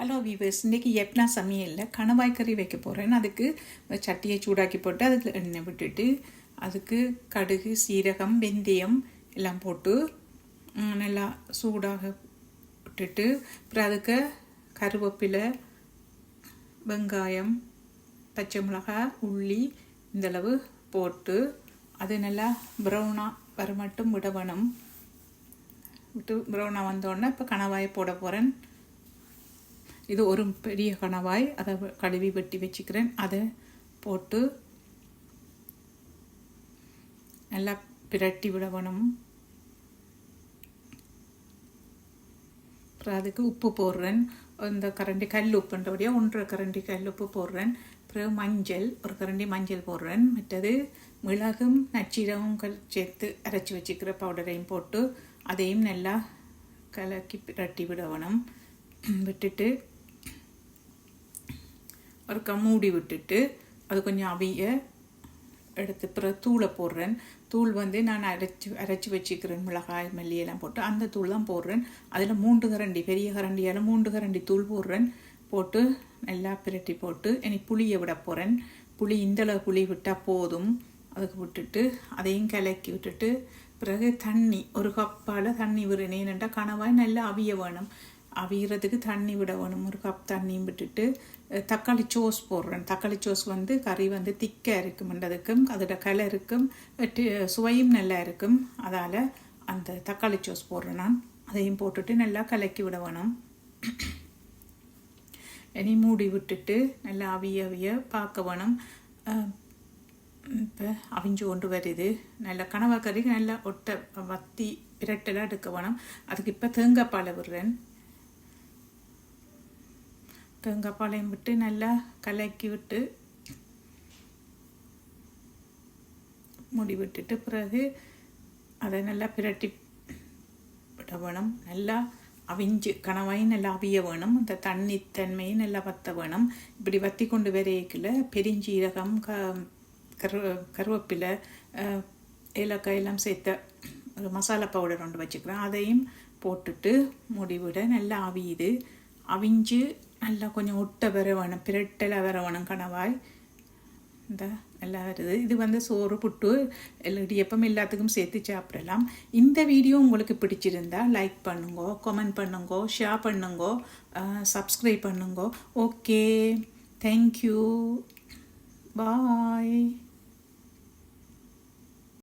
Hello viewers இன்றைக்கி எப்னா சமையலில் கணவாய் கறி வைக்க போகிறேன் அதுக்கு சட்டியை சூடாக்கி போட்டு அதுக்கு எண்ணெய் விட்டுட்டு அதுக்கு கடுகு சீரகம் வெந்தயம் எல்லாம் போட்டு நல்லா சூடாக விட்டுட்டு அப்புறம் அதுக்கு கருவேப்பிலை வெங்காயம் பச்சை மிளகாய் உள்ளி இந்தளவு போட்டு அது நல்லா ப்ரௌனாக வர மட்டும் விட வேணும் விட்டு ப்ரௌனாக வந்தோடனே இப்போ கணவாயை போட போகிறேன் இது ஒரு பெரிய கணவாய். அதை கழுவி வெட்டி வச்சுக்கிறேன். அதை போட்டு நல்லா பிரட்டி விட வேணும் அப்புறம் அதுக்கு உப்பு போடுறேன். இந்த கரண்டி கல் உப்புன்றபடியாக ஒன்றரை கரண்டி கல் உப்பு போடுறேன். அப்புறம் மஞ்சள் ஒரு கரண்டி மஞ்சள் போடுறேன். மற்றது மிளகும் நச்சீரகம் கல் சேர்த்து அரைச்சி வச்சுக்கிற பவுடரையும் போட்டு அதையும் நல்லா கலக்கி பிரட்டி விட வேணும் விட்டுட்டு ஒருக்கா மூடி விட்டுட்டு அது கொஞ்சம் அவிய எடுத்து பிறகு தூளை போடுறேன். தூள் வந்து நான் அரைச்சி அரைச்சி வச்சுக்கிறேன். மிளகாய் மல்லி எல்லாம் போட்டு அந்த தூள் தான் போடுறேன். அதில் மூன்று கரண்டி பெரிய கரண்டியால் மூன்று கரண்டி தூள் போடுறேன். போட்டு நல்லா பிரட்டி போட்டு இனி புளியை விட போகிறேன் புளி இந்தளவு புளி விட்டால் போதும். அதுக்கு விட்டுட்டு அதையும் கலக்கி விட்டுட்டு பிறகு தண்ணி ஒரு கப்பால் தண்ணி விடுனேன்டா கணவாய் நல்லா அவிய வேணும். அவியறதுக்கு தண்ணி விட வேணும் ஒரு கப் தண்ணியும் விட்டுட்டு தக்காளி சோஸ் போடுறேன். தக்காளி சோஸ் வந்து கறி வந்து திக்காக இருக்கும்ன்றதுக்கும் அதோட கலருக்கும் சுவையும் நல்லா இருக்கும். அதால் அந்த தக்காளி சோஸ் போடுறேன் நான். அதையும் போட்டுட்டு நல்லா கலக்கி விட வேணும் இனி மூடி விட்டுட்டு நல்லா அவிய அவிய பார்க்க வேணும். இப்போ அவிஞ்சு கொண்டு வருது. நல்ல கனவா கறி நல்லா ஒட்ட வத்தி பிரட்டெல்லாம் எடுக்க வேணும். அதுக்கு இப்போ தேங்காய் பாலை விடுறேன். தேங்காய் பாலையும் விட்டு நல்லா கலக்கி விட்டு முடி விட்டுட்டு பிறகு அதை நல்லா பிரட்டி விட வேணும். நல்லா அவிஞ்சு கணவாயும் நல்லா அவிய வேணும். அந்த தண்ணி தன்மையும் நல்லா வத்த வேணும். இப்படி வத்தி கொண்டு வரையக்கில் பெருஞ்சீரகம் க கரு கருவேப்பிலை ஏலக்காய் எல்லாம் சேர்த்த ஒரு மசாலா பவுடர் ஒன்று வச்சுக்கிறேன். அதையும் போட்டுட்டு முடிவிட நல்லா அவியுது. அவிஞ்சு நல்லா கொஞ்சம் ஒட்ட வர வேணும் பிரட்டலாக வர வேணும் கணவாய். இந்த நல்லா வருது. இது வந்து சோறு புட்டு எல்லா இடியப்பம் எல்லாத்துக்கும் சேர்த்து சாப்பிடலாம். இந்த வீடியோ உங்களுக்கு பிடிச்சிருந்தா லைக் பண்ணுங்க கமெண்ட் பண்ணுங்க ஷேர் பண்ணுங்கோ சப்ஸ்கிரைப் பண்ணுங்கோ. Okay thank you bye